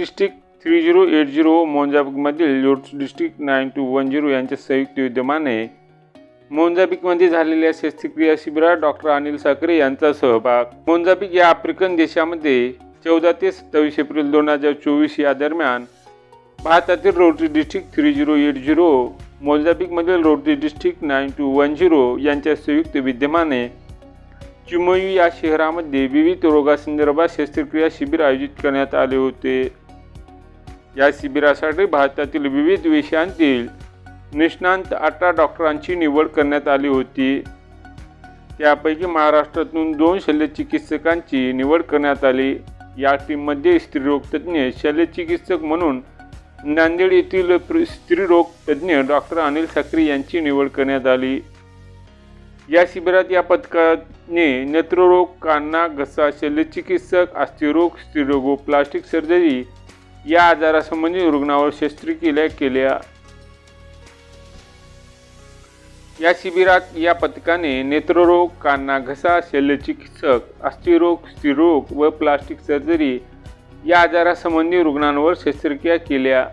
District three zero eight zero मोंजाबिकमधील lotus district nine two one zero यांच्या संयुक्त विद्यमाने मोंजाबिकमध्ये झालेल्या शस्त्रक्रिया शिबिरात डॉक्टर अनिल साखरे यांचा सहभाग. मोंजाबिक या आफ्रिकन देशामध्ये चौदा ते सत्तावीस एप्रिल दोन हजार चोवीस या दरम्यान भारतातील Rotary district three zero eight zero मोजाबिकमधील Rotary district nine two one zero यांच्या संयुक्त विद्यमाने चिमोयू या शहरामध्ये विविध रोगासंदर्भात शस्त्रक्रिया शिबिर आयोजित करण्यात आले होते. या शिबिरासाठी भारतातील विविध विषयांतील निष्णांत अठरा डॉक्टरांची निवड करण्यात आली होती. त्यापैकी महाराष्ट्रातून दोन शल्यचिकित्सकांची निवड करण्यात आली. या टीममध्ये स्त्रीरोगतज्ञ शल्यचिकित्सक म्हणून नांदेड येथील प्र- स्त्रीरोग तज्ज्ञ डॉक्टर अनिल ठाकरे यांची निवड करण्यात आली. या शिबिरात या पथकाने नेत्ररोग कान्हा घसा शल्यचिकित्सक अस्थिरोग स्त्रीरोग व प्लास्टिक सर्जरी या आजारासंबंधी रुग्णावर शस्त्रक्रिया केल्या. या शिबिरात या पथकाने नेत्ररोग कान्हा घसा शल्यचिकित्सक अस्थिरोग स्थिरोग व प्लास्टिक सर्जरी या आजारासंबंधी रुग्णांवर शस्त्रक्रिया केल्या.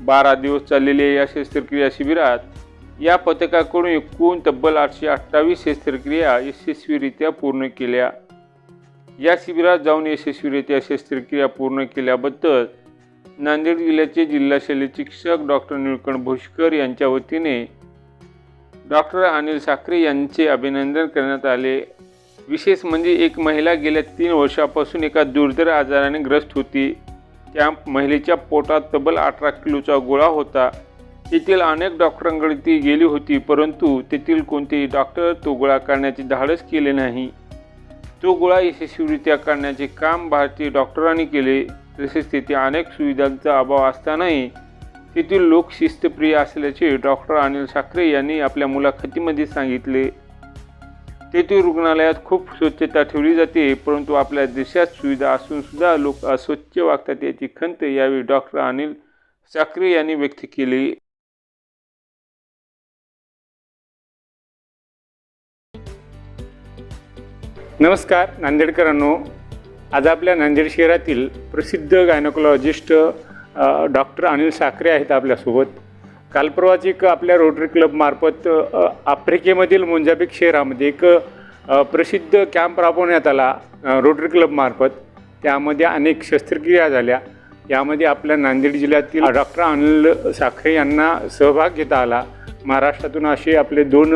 बारा दिवस चाललेल्या या शस्त्रक्रिया शिबिरात या पथकाकडून एकूण तब्बल आठशे अठ्ठावीस शस्त्रक्रिया यशस्वीरित्या पूर्ण केल्या. या शिबिरात जाऊन यशस्वीरित्या शस्त्रक्रिया पूर्ण केल्याबद्दल नांदेड जिल्ह्याचे जिल्हा शल्यचिकित्सक डॉक्टर निळकंठ भोसकर यांच्या वतीने डॉक्टर अनिल साखरे यांचे अभिनंदन करण्यात आले. विशेष म्हणजे एक महिला गेल्या तीन वर्षापासून एका दुर्धर आजाराने ग्रस्त होती. त्या महिलेच्या पोटात तब्बल अठरा किलोचा गोळा होता. तेथील अनेक डॉक्टरांकडे ती गेली होती परंतु तेथील कोणतेही डॉक्टर तो गोळा काढण्याचे धाडस केले नाही. तो गोळा यशस्वीरित्या काढण्याचे काम भारतीय डॉक्टरांनी केले. तसेच तेथे अनेक सुविधांचा अभाव असतानाही तेथील लोक शिस्तप्रिय असल्याचे डॉक्टर अनिल साखरे यांनी आपल्या मुलाखतीमध्ये सांगितले. तेथील रुग्णालयात खूप स्वच्छता ठेवली जाते परंतु आपल्या देशात सुविधा असूनसुद्धा लोक अस्वच्छ वागतात याची खंत यावेळी डॉक्टर अनिल साखरे यांनी व्यक्त केली. नमस्कार नांदेडकरांनो. आज आपल्या नांदेड शहरातील प्रसिद्ध गायनोकॉलॉजिस्ट डॉक्टर अनिल साखरे आहेत आपल्यासोबत. कालप्रवाच एक आपल्या रोटरी क्लबमार्फत आफ्रिकेमधील मोंजाबिक शहरामध्ये एक प्रसिद्ध कॅम्प राबवण्यात आला रोटरी क्लबमार्फत त्यामध्ये अनेक शस्त्रक्रिया झाल्या. यामध्ये आपल्या नांदेड जिल्ह्यातील डॉक्टर अनिल साखरे यांना सहभाग घेता आला. महाराष्ट्रातून असे आपले दोन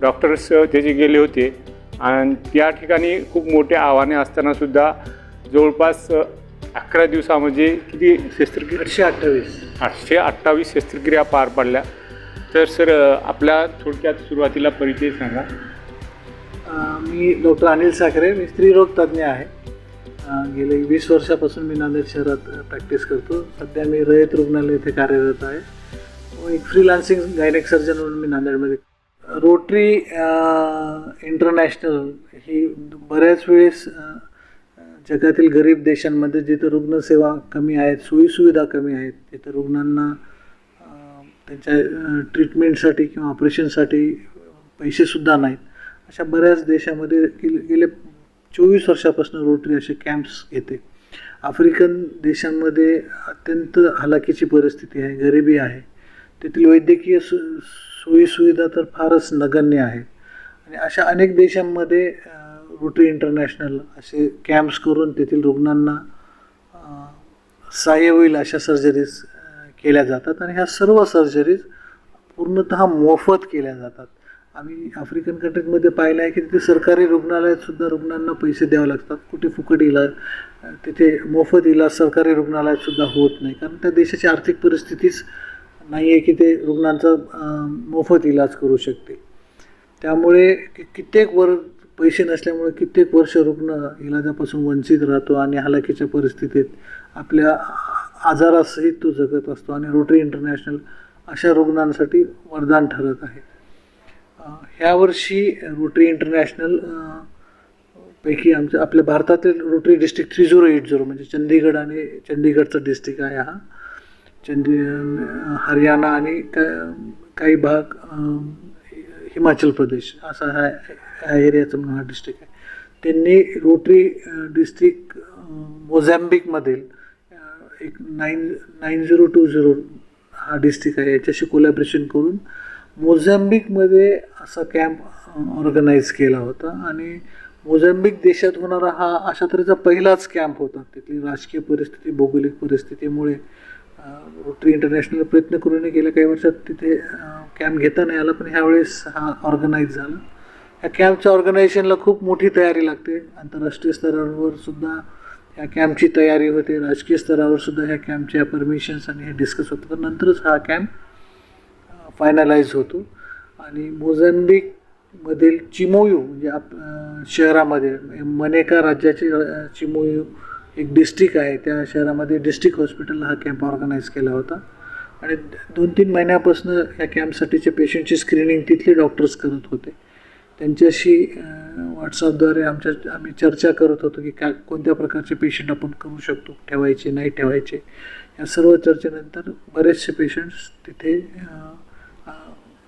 डॉक्टर्स त्याचे गेले होते. आणि त्या ठिकाणी खूप मोठे आव्हाने असताना सुद्धा जवळपास अकरा दिवसामध्ये किती शस्त्रक्रिया? आठशे अठ्ठावीस. आठशे अठ्ठावीस शस्त्रक्रिया पार पडल्या. तर सर आपला थोडक्यात सुरुवातीला परिचय सांगा. मी डॉक्टर अनिल साखरे मी स्त्रीरोग तज्ज्ञ आहे. गेले वीस वर्षापासून मी नांदेड शहरात प्रॅक्टिस करतो. सध्या मी रयत रुग्णालय येथे कार्यरत आहे. एक फ्रीलान्सिंग गायनेक सर्जन म्हणून मी नांदेडमध्ये रोटरी इंटरनॅशनल ही बऱ्याच वेळेस जगातील गरीब देशांमध्ये जिथं रुग्णसेवा कमी आहेत सोयीसुविधा कमी आहेत तिथं रुग्णांना त्यांच्या ट्रीटमेंटसाठी किंवा ऑपरेशनसाठी पैसेसुद्धा नाहीत. अशा बऱ्याच देशामध्ये गेले गेले चोवीस वर्षापासून रोटरी असे कॅम्प्स घेते. आफ्रिकन देशांमध्ये अत्यंत हलाखीची परिस्थिती आहे गरिबी आहे. तेथील वैद्यकीय सु सोयीसुविधा तर फारच नगण्य आहेत. आणि अशा अनेक देशांमध्ये रोटरी इंटरनॅशनल असे कॅम्प्स करून तेथील रुग्णांना सहाय्य होईल अशा सर्जरीज केल्या जातात. आणि ह्या सर्व सर्जरीज पूर्णतः मोफत केल्या जातात. आम्ही आफ्रिकन कंट्रीजमध्ये पाहिलं आहे की तिथे सरकारी रुग्णालयातसुद्धा रुग्णांना पैसे द्यावे लागतात. कुठे फुकट इलाज तिथे मोफत इलाज सरकारी रुग्णालयातसुद्धा होत नाही. कारण त्या देशाची आर्थिक परिस्थितीच नाही आहे की ते रुग्णांचा मोफत इलाज करू शकते त्यामुळे कित्येक वर पैसे नसल्यामुळे कित्येक वर्ष रुग्ण इलाजापासून वंचित राहतो आणि हलाखीच्या परिस्थितीत आपल्या आजारासहित तो जगत असतो आणि रोटरी इंटरनॅशनल अशा रुग्णांसाठी वरदान ठरत आहे. ह्यावर्षी ह्या वर्षी रोटरी इंटरनॅशनल पैकी आमच्या आपल्या भारतातील Rotary district three zero eight zero म्हणजे चंदीगड आणि चंदीगडचा डिस्ट्रिक्ट आहे हा. हरियाणा आणि काही भाग हिमाचल प्रदेश असा हा ह्या एरियाचं म्हणून हा डिस्ट्रिक्ट आहे. त्यांनी रोटरी डिस्ट्रिक्ट मोझॅम्बिकमधील एक nine nine zero two zero हा डिस्ट्रिक्ट आहे. याच्याशी कोलॅबरेशन करून मोझॅम्बिकमध्ये असा कॅम्प ऑर्गनाईज केला होता आणि मोझॅम्बिक देशात होणारा हा अशा तऱ्हेचा पहिलाच कॅम्प होता. तिथली राजकीय परिस्थिती भौगोलिक परिस्थितीमुळे रोटरी इंटरनॅशनल प्रयत्न करून गेल्या काही वर्षात तिथे कॅम्प घेता नाही आला पण ह्यावेळेस हा ऑर्गनाईज झाला. ह्या कॅम्पच्या ऑर्गनायझेशनला खूप मोठी तयारी लागते. आंतरराष्ट्रीय स्तरावर सुद्धा ह्या कॅम्पची तयारी होते. राजकीय स्तरावर सुद्धा ह्या कॅम्पच्या परमिशन्स आणि हे डिस्कस होतं. तर नंतरच हा कॅम्प फायनलाइज होतो. आणि मोझांबिकमधील चिमोयू म्हणजे आप शहरामध्ये म्हणजे मनेका राज्याचे चिमोयू एक डिस्ट्रिक्ट आहे त्या शहरामध्ये डिस्ट्रिक्ट हॉस्पिटलला हा कॅम्प ऑर्गनाईज केला होता. आणि दोन तीन महिन्यापासून या कॅम्पसाठीचे पेशंटची स्क्रीनिंग तिथले डॉक्टर्स करत होते. त्यांच्याशी व्हॉट्सअपद्वारे आमच्या आम्ही चर्चा करत होतो की काय कोणत्या प्रकारचे पेशंट आपण करू शकतो ठेवायचे नाही ठेवायचे. या सर्व चर्चेनंतर बरेचसे पेशंट्स तिथे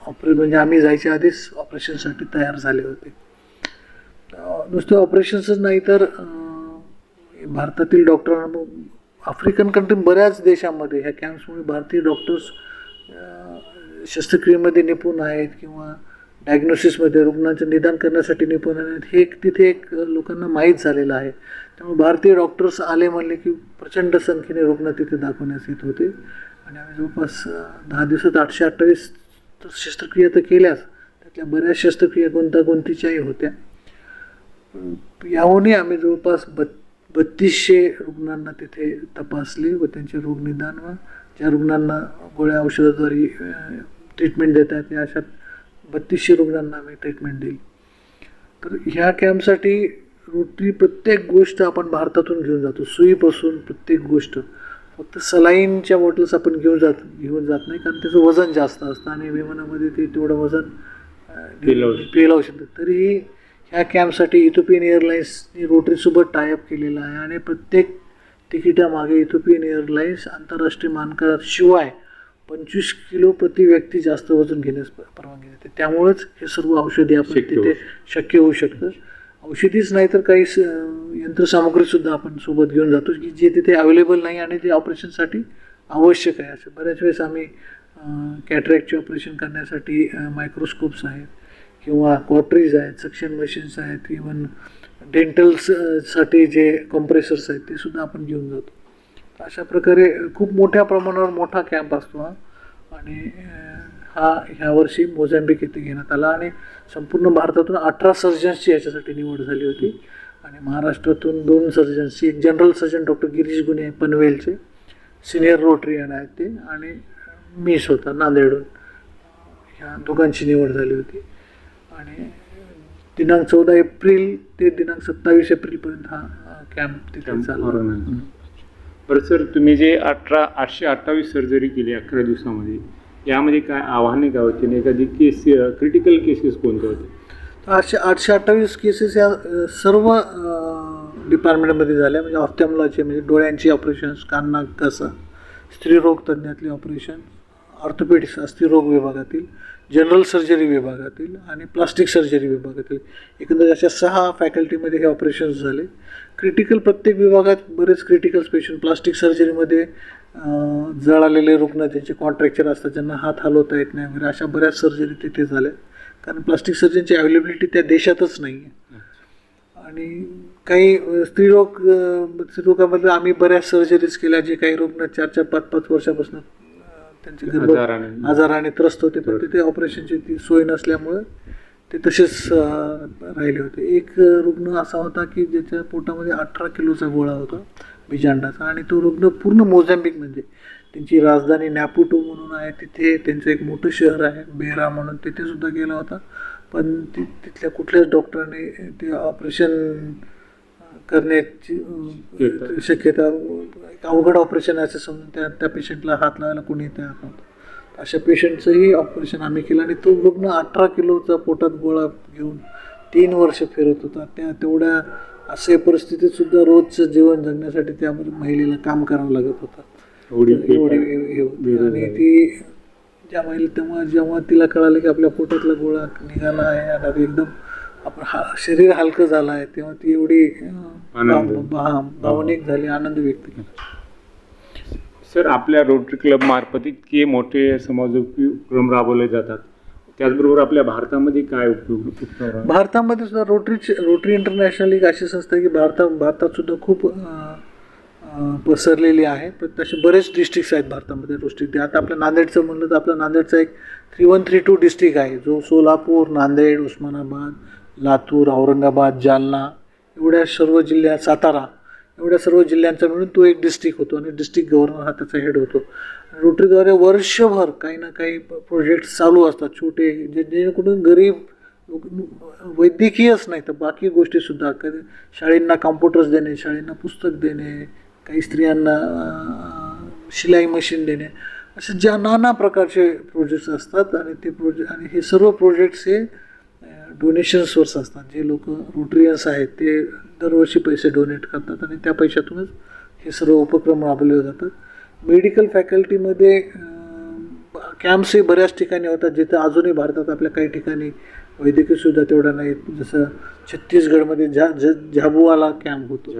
ऑपरे म्हणजे आम्ही जायच्या आधीच ऑपरेशनसाठी तयार झाले होते. नुसते ऑपरेशन्सच नाही तर भारतातील डॉक्टरांना आफ्रिकन कंट्री बऱ्याच देशामध्ये ह्या कॅम्प्समुळे भारतीय डॉक्टर्स शस्त्रक्रियेमध्ये निपुण आहेत किंवा डायग्नोसिसमध्ये रुग्णांचं निदान करण्यासाठी निपुण आहेत हे एक तिथे एक लोकांना माहीत झालेलं आहे. त्यामुळे भारतीय डॉक्टर्स आले म्हणले की प्रचंड संख्येने रुग्ण तिथे दाखवण्यास येत होते. आणि आम्ही जवळपास दहा दिवसात आठशे अठ्ठावीस तर शस्त्रक्रिया तर केल्याच त्यातल्या बऱ्याच शस्त्रक्रिया गुंतागुंतीच्याही होत्या. याहूनही आम्ही जवळपास बत् बत्तीसशे रुग्णांना तिथे तपासले व त्यांचे रोग निदान व ज्या रुग्णांना गोळ्या औषधाद्वारे ट्रीटमेंट देत आहेत या अशा बत्तीसशे रुग्णांना आम्ही ट्रीटमेंट दिली. तर ह्या कॅम्पसाठी रोटरी प्रत्येक गोष्ट आपण भारतातून घेऊन जातो. सुईपासून प्रत्येक गोष्ट. फक्त सलाईनच्या बॉटल्स आपण घेऊन जात घेऊन जात नाही कारण त्याचं वजन जास्त असतं आणि विमानामध्ये ते तेवढं वजन. पेलावू शकतं तरीही ह्या कॅम्पसाठी इथोपियन एअरलाइन्सनी रोटरीसोबत टायअप केलेला आहे आणि प्रत्येक तिकिटामागे इथोपियन एअरलाइन्स आंतरराष्ट्रीय मानकाशिवाय पंचवीस किलो प्रति व्यक्ती जास्त वजन घेण्यास परवानगी देते. त्यामुळेच हे सर्व औषधी आपण तिथे शक्य होऊ शकतं. औषधीच नाही तर काही स- यंत्रसामुग्रीसुद्धा आपण सोबत घेऊन जातो की जे तिथे अवेलेबल नाही आणि ते ऑपरेशनसाठी आवश्यक आहे. असं बऱ्याच वेळेस आम्ही कॅटरॅक्टचे ऑपरेशन करण्यासाठी मायक्रोस्कोप्स आहेत. किंवा क्वाटरीज आहेत सक्शन मशीन्स आहेत इवन डेंटल्ससाठी जे कॉम्प्रेसर्स आहेत ते सुद्धा आपण घेऊन जातो. अशा प्रकारे खूप मोठ्या प्रमाणावर मोठा कॅम्प असतो हा. आणि हा ह्यावर्षी मोझॅम्बिक येथे घेण्यात आला आणि संपूर्ण भारतातून अठरा सर्जन्सची याच्यासाठी निवड झाली होती. आणि महाराष्ट्रातून दोन सर्जन्सची एक जनरल सर्जन डॉक्टर गिरीश गुन्हे पनवेलचे सिनियर रोटरियन आहेत ते आणि मी स्वतः नांदेडहून. ह्या दोघांची निवड झाली होती. आणि दिनांक चौदा एप्रिल ते दिनांक सत्तावीस एप्रिलपर्यंत हा कॅम्प तिथे organize. बरं सर तुम्ही जे अठरा आठशे अठ्ठावीस सर्जरी केली अकरा दिवसामध्ये यामध्ये काय आव्हाने काय होते? आणि एखादी केस क्रिटिकल केसेस कोणत्या होते? तर आठशे आठशे अठ्ठावीस केसेस या सर्व डिपार्टमेंटमध्ये झाल्या. म्हणजे ऑफ्थॅमॉलॉजी म्हणजे डोळ्यांची ऑपरेशन्स कान नाक घसा स्त्रीरोग तज्ज्ञातले ऑपरेशन ऑर्थोपेडिक्स अस्थिरोग विभागातील. जनरल सर्जरी विभागातील आणि प्लास्टिक सर्जरी विभागातील. एकंदर अशा सहा फॅकल्टीमध्ये हे ऑपरेशन्स झाले. क्रिटिकल प्रत्येक विभागात बरेच क्रिटिकल पेशंट प्लास्टिक सर्जरीमध्ये अं, जळालेले रुग्ण त्यांचे कॉन्ट्रॅक्चर असतात ज्यांना हात हलवता येत नाही वगैरे अशा बऱ्याच सर्जरी तिथे झाल्या. कारण प्लास्टिक सर्जनची अवेलेबिलिटी त्या देशातच नाही आहे आणि काही स्त्रीरोग स्त्रीरोगामध्ये आम्ही बऱ्याच सर्जरीज केल्या जे काही रुग्ण चार चार पाच पाच वर्षापासून त्यांचे गर्भ आजाराने त्रस्त होते पण तिथे ऑपरेशनची ती सोय नसल्यामुळं ते तसेच राहिले होते. एक रुग्ण असा होता की ज्याच्या पोटामध्ये अठरा किलोचा गोळा होता बिजांडाचा आणि तो रुग्ण पूर्ण मोझॅम्बिक म्हणजे. त्यांची राजधानी नॅपुटो म्हणून आहे तिथे त्यांचं एक मोठं शहर आहे बेरा म्हणून तिथे सुद्धा गेला होता. पण ति तिथल्या कुठल्याच डॉक्टरांनी ते ऑपरेशन करण्याची शक्यता अवघड ऑपरेशन आहे असं समजून त्या त्या पेशंटला हात लावायला कोणी तयार नव्हतं. अशा पेशंटचंही ऑपरेशन आम्ही केलं आणि तो रुग्ण अठरा किलोचा पोटात गोळा घेऊन तीन वर्ष फिरत होता. त्या तेवढ्या असे परिस्थितीत सुद्धा रोजचं जीवन जगण्यासाठी त्या महिलेला काम करावं लागत होतं. आणि ती ज्या महिला तेव्हा जेव्हा तिला कळालं की आपल्या पोटातला गोळा निघाला आहे आणि एकदम आपण हा शरीर हलकं झालं आहे तेव्हा ती एवढी भावनिक झाली आनंद व्यक्त केला. सर आपल्या रोटरी क्लब मार्फत इतके मोठे समाजोपयोगी उपक्रम राबवले जातात. त्याचबरोबर आपल्या भारतामध्ये काय उपयोग? भारतामध्ये सुद्धा रोटरी रोटरी इंटरनॅशनल एक अशी संस्था आहे की भारता भारतात सुद्धा खूप पसरलेली आहे. पण तसे बरेच डिस्ट्रिक्ट्स आहेत भारतामध्ये रोटरी. आता आपल्या नांदेडचं म्हणलं तर आपल्या नांदेडचा एक three one three two district आहे जो सोलापूर नांदेड उस्मानाबाद लातूर औरंगाबाद जालना एवढ्या सर्व जिल्ह्यात सातारा एवढ्या सर्व जिल्ह्यांचा मिळून तो एक डिस्ट्रिक्ट होतो आणि डिस्ट्रिक्ट गव्हर्नर हा त्याचा हेड होतो. रोटरीद्वारे वर्षभर काही ना काही प्रोजेक्ट चालू असतात छोटे जे जेणेकरून गरीब लोक- वैद्यकीयच नाही तर बाकी गोष्टीसुद्धा कधी शाळेंना कॉम्प्युटर्स देणे शाळेंना पुस्तक देणे काही स्त्रियांना शिलाई मशीन देणे असे ज्या नाना प्रकारचे प्रोजेक्ट्स असतात आणि ते प्रोजे आणि हे सर्व प्रोजेक्ट्स हे डोनेशन सोर्स असतात. जे लोक रोटरियन्स आहेत ते दरवर्षी पैसे डोनेट करतात आणि त्या पैशातूनच हे सर्व उपक्रम राबवले जातात. मेडिकल फॅकल्टीमध्ये कॅम्प्सही बऱ्याच ठिकाणी होतात. जिथं अजूनही भारतात आपल्या काही ठिकाणी वैद्यकीय सुविधा तेवढ्या नाहीत. जसं छत्तीसगडमध्ये झा झ झाबुवाला कॅम्प होतो.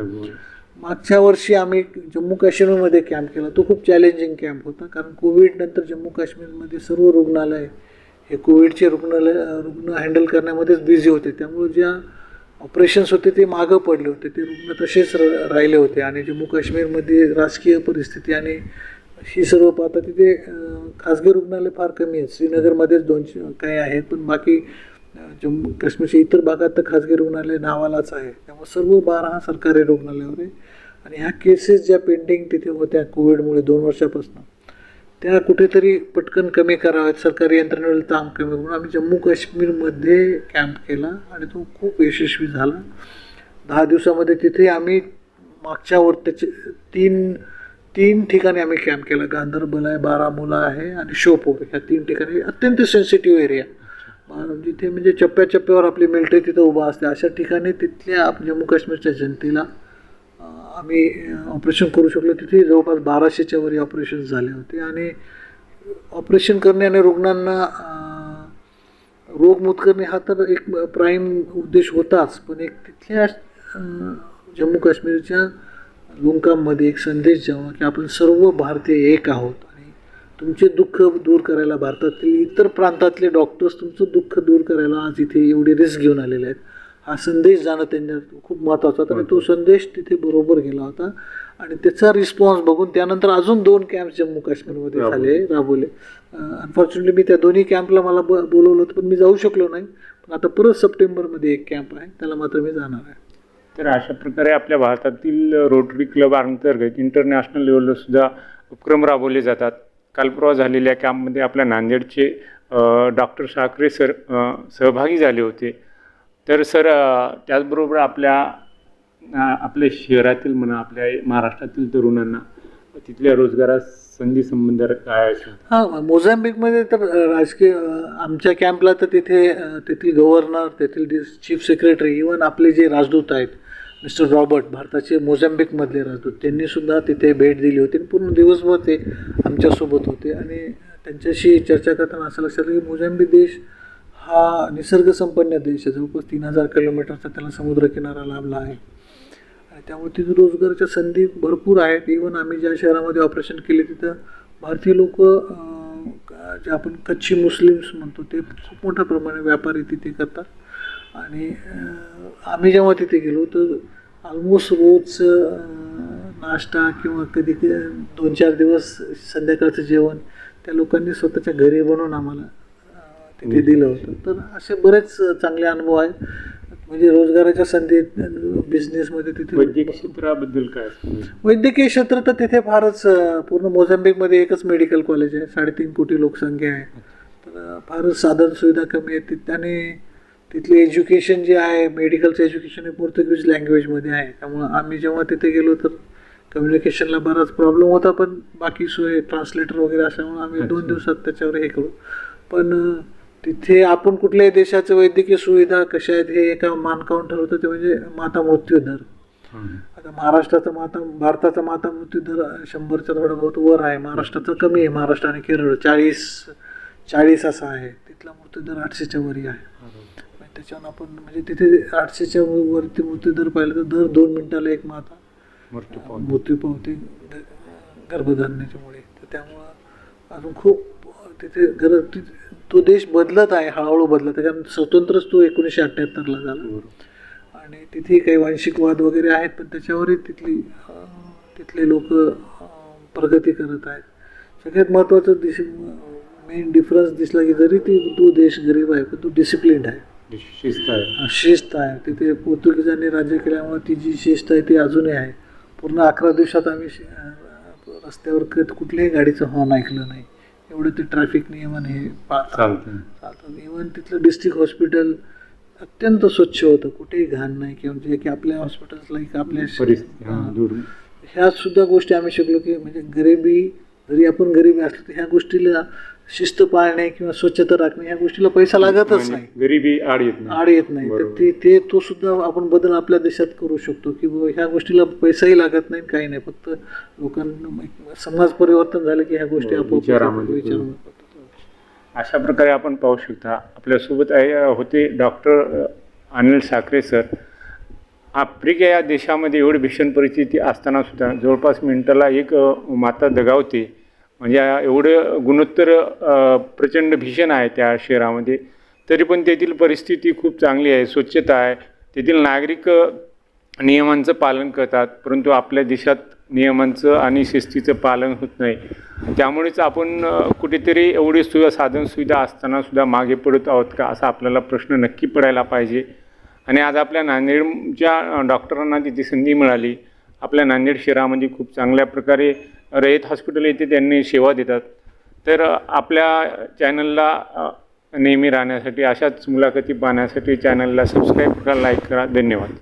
मागच्या वर्षी आम्ही जम्मू काश्मीरमध्ये कॅम्प केला. तो खूप चॅलेंजिंग कॅम्प होता. कारण कोविड नंतर जम्मू काश्मीरमध्ये सर्व रुग्णालय हे कोविडचे रुग्णालय रुग्ण हँडल करण्यामध्येच बिझी होते. त्यामुळे ज्या ऑपरेशन्स होते ते मागं पडले होते. ते रुग्ण तसेच राहिले होते. आणि जम्मू काश्मीरमध्ये राजकीय परिस्थिती आणि ही सर्व पाहता तिथे खाजगी रुग्णालय फार कमी आहेत. श्रीनगरमध्येच दोनशे काही आहेत पण बाकी जम्मू काश्मीरच्या इतर भागात तर खाजगी रुग्णालय नावालाच आहे. त्यामुळे सर्व बारा सरकारी रुग्णालयावर आहे. आणि ह्या केसेस ज्या पेंडिंग तिथे होत्या कोविडमुळे दोन वर्षापासून त्या कुठेतरी पटकन कमी कराव्यात सरकारी यंत्रणेवर ताण कमी करून आम्ही जम्मू काश्मीरमध्ये कॅम्प केला आणि तो खूप यशस्वी झाला. दहा दिवसामध्ये तिथे आम्ही मागच्या वर त्याचे तीन तीन ठिकाणी आम्ही कॅम्प केला. गांधरबल आहे बारामुला आहे आणि शोपूर. ह्या तीन ठिकाणी अत्यंत सेन्सिटिव्ह एरिया जिथे म्हणजे चप्प्याचप्प्यावर आपली मिलिटरी तिथं उभा असते. अशा ठिकाणी तिथल्या आप- जम्मू काश्मीरच्या जनतेला आम्ही ऑपरेशन करू शकलो. तिथे जवळपास बाराशेच्या वरी ऑपरेशन झाले होते. आणि ऑपरेशन करणे आणि रुग्णांना रोगमुक्त करणे हा तर एक प्राईम उद्देश होताच. पण एक तिथल्या जम्मू काश्मीरच्या लोकांमध्ये एक संदेश जेव्हा की आपण सर्व भारतीय एक आहोत. आणि तुमचे दुःख दूर करायला भारतातील इतर प्रांतातले डॉक्टर्स तुमचं दुःख दूर करायला आज इथे एवढे रिस्क घेऊन आलेले आहेत. हा संदेश जाणं त्यांच्या खूप महत्त्वाचा होता. आणि तो संदेश तिथे बरोबर गेला होता. आणि त्याचा रिस्पॉन्स बघून त्यानंतर अजून दोन कॅम्प जम्मू काश्मीरमध्ये झाले राबवले. अनफॉर्च्युनेटली मी त्या दोन्ही कॅम्पला मला ब बोलवलं होतं पण मी जाऊ शकलो नाही. पण आता परत सप्टेंबरमध्ये एक कॅम्प आहे त्याला मात्र मी जाणार आहे. तर अशा प्रकारे आपल्या भारतातील रोटरी क्लब अंतर्गत इंटरनॅशनल लेवलला सुद्धा उपक्रम राबवले जातात. काल परवा झालेल्या कॅम्पमध्ये आपल्या नांदेडचे डॉक्टर साखरे सर सहभागी झाले होते. तर सर त्याचबरोबर आपल्या आपल्या शहरातील म्हणा आपल्या महाराष्ट्रातील तरुणांना तिथल्या रोजगारात संधी संबंध काय आहे हां मोझांबिकमध्ये तर राजकीय आमच्या कॅम्पला तर तिथे तेथील गव्हर्नर तेथील चीफ सेक्रेटरी इवन आपले जे राजदूत आहेत मिस्टर रॉबर्ट भारताचे मोझाम्बिकमधले राजदूत त्यांनी सुद्धा तिथे भेट दिली होती आणि पूर्ण दिवसभर ते आमच्यासोबत होते. आणि त्यांच्याशी चर्चा करताना असं लक्षात आलं की मोझाम्बिक देश हा निसर्गसंपन्न देश आहे. जवळपास तीन हजार किलोमीटरचा त्याला समुद्रकिनारा लाभला आहे. आणि त्यामुळे तिथे रोजगाराच्या संधी भरपूर आहेत. इवन आम्ही ज्या शहरामध्ये ऑपरेशन केले तिथं भारतीय लोक जे आपण कच्ची मुस्लिम्स म्हणतो ते खूप मोठ्या प्रमाणे व्यापारी तिथे करतात. आणि आम्ही जेव्हा तिथे गेलो तर ऑलमोस्ट रोज नाश्ता किंवा कधी कधी दोन चार दिवस संध्याकाळचं जेवण त्या लोकांनी स्वतःच्या घरी बनवून आम्हाला तिथे दिलं होतं. तर असे बरेच चांगले अनुभव आहेत. म्हणजे रोजगाराच्या संधी बिझनेसमध्ये तिथे वैद्यकीय क्षेत्राबद्दल काय वैद्यकीय क्षेत्र तर तिथे फारच पूर्ण मोझांबिकमध्ये एकच मेडिकल कॉलेज आहे. साडेतीन कोटी लोकसंख्या आहे. तर फारच साधन सुविधा कमी आहेत. तिथे आणि तिथले एज्युकेशन जे आहे मेडिकलचं एज्युकेशन हे पोर्तुगीज लँग्वेजमध्ये आहे. त्यामुळं आम्ही जेव्हा तिथे गेलो तर कम्युनिकेशनला बराच प्रॉब्लेम होता. पण बाकी सोय ट्रान्सलेटर वगैरे असल्यामुळे आम्ही दोन दिवसात त्याच्यावर हे करू. पण तिथे आपण कुठल्याही देशाचं वैद्यकीय सुविधा कशा आहेत हे एका मानकावून ठरवतं ते म्हणजे माता मृत्यू दर. आता महाराष्ट्राचा माता भारताचा माता मृत्यू दर शंभरच्या थोडा बहुत वर आहे महाराष्ट्राचा कमी आहे महाराष्ट्र आणि केरळ चाळीस चाळीस असा आहे. तिथला मृत्यू दर आठशेच्या वरी आहे. त्याच्यावर आपण म्हणजे तिथे आठशेच्या वरती मृत्यू दर पाहिलं तर दर दोन मिनिटाला एक माता मृत्यू पावतो. मृत्यू पावते. गर्भधारणेच्यामुळे. तर त्यामुळं अजून खूप तिथे गर ति- देश बदलत आहे हळूहळू बदलत आहे. कारण स्वतंत्रच तो एकोणीसशे अठ्ठ्याहत्तरला झाला. आणि तिथे काही वांशिक वाद वगैरे आहेत पण त्याच्यावरही तिथली तिथले लोक प्रगती करत आहेत. सगळ्यात महत्त्वाचं दिस मेन डिफरन्स दिसला की जरी ती तो देश गरीब आहे पण तो डिसिप्लिन्ड आहे. शिस्त आहे. शिस्त आहे. तिथे पोर्तुगीजांनी राज्य केल्यामुळे ती जी शिस्त आहे ती अजूनही आहे. पूर्ण अकरा दिवसात आम्ही रस्त्यावर कुठल्याही गाडीचं हॉर्न ऐकलं नाही. एवढं ते ट्रॅफिक नियमन हे पाळतात. चालतं. चालतं इवन तिथलं डिस्ट्रिक्ट हॉस्पिटल अत्यंत स्वच्छ होतं. कुठेही घाण नाही. किंवा जे की आपल्या हॉस्पिटल्सला की आपल्या ह्या सुद्धा गोष्टी आम्ही शिकलो की म्हणजे गरिबी जरी आपण गरीबी असलो तर ह्या गोष्टीला शिस्त पाळणे किंवा स्वच्छता राखणे ह्या गोष्टीला पैसा लागतच म्हणजे नाही. गरिबी आड येत नाही. आड येत नाही. तर. ते ते तो सुद्धा आपण बदल आपल्या देशात करू शकतो की ह्या गोष्टीला पैसाही लागत नाही काही नाही. फक्त लोकांना समाज परिवर्तन झालं की ह्या गोष्टी पडतात. अशा प्रकारे आपण पाहू शकता. आपल्यासोबत आहे होते doctor Anil Sakhare sir. Africa या देशामध्ये एवढी भीषण परिस्थिती असताना सुद्धा जवळपास मिनिटाला एक माता दगावते. म्हणजे एवढं गुणोत्तर प्रचंड भीषण आहे त्या शहरामध्ये. तरी पण तेथील परिस्थिती खूप चांगली आहे स्वच्छता आहे. तेथील नागरिक नियमांचं पालन करतात परंतु आपल्या देशात नियमांचं आणि शिस्तीचं पालन होत नाही. त्यामुळेच आपण कुठेतरी एवढी सुविधा साधन सुविधा असतानासुद्धा मागे पडत आहोत का असा आपल्याला प्रश्न नक्की पडायला पाहिजे. आणि आज आपल्या नांदेडच्या डॉक्टरांना तिथे संधी मिळाली. आपल्या नांदेड शहरामध्ये खूप चांगल्या प्रकारे रयत हॉस्पिटल येथे त्यांनी सेवा देतात. तर आपल्या चॅनलला नेहमी राहण्यासाठी अशाच मुलाखती पाहण्यासाठी चॅनलला सबस्क्राईब करा लाईक करा. धन्यवाद.